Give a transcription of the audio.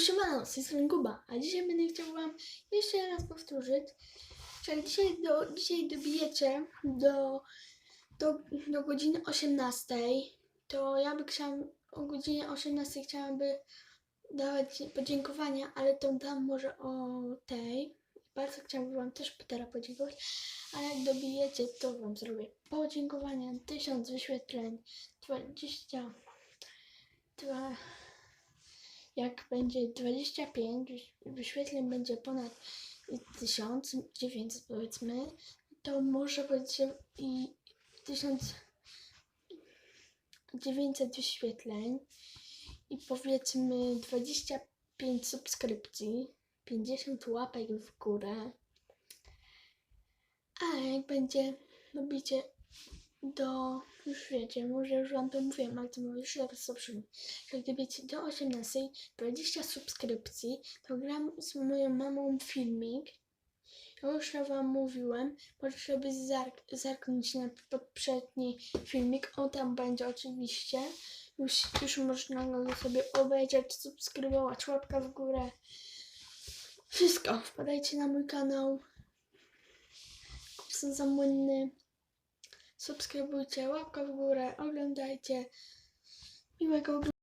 Siemano, z tej strony Kuba, a dzisiaj będę chciał wam jeszcze raz powtórzyć, jak dzisiaj, do, dzisiaj dobijecie do, do, do godziny 18, to ja by chciałam, o godzinie 18 chciałabym dawać podziękowania, ale to dam może o tej. Bardzo chciałabym wam też Petera podziękować, ale jak dobijecie, to wam zrobię podziękowania, 1000 wyświetleń, 20, dwa, jak będzie 25, wyś- wyświetleń będzie ponad 1900 powiedzmy, to może będzie i 1900 wyświetleń i powiedzmy 25 subskrypcji, 50 łapek w górę. A jak będzie, robicie do, już wiecie, może już wam to mówiłem, ale to mówię już raz to przypomnę, że gdybyście do 18 20 subskrypcji, to gram z moją mamą filmik. Ja już wam mówiłem, możesz sobie zerk zerknąć na poprzedni filmik, on tam będzie oczywiście. Już, już można go sobie obejrzeć, subskrybować, łapka w górę. Wszystko, wpadajcie na mój kanał. Kupson Zamłynny. Subskrybujcie, łapka w górę, oglądajcie. Miłego oglądania.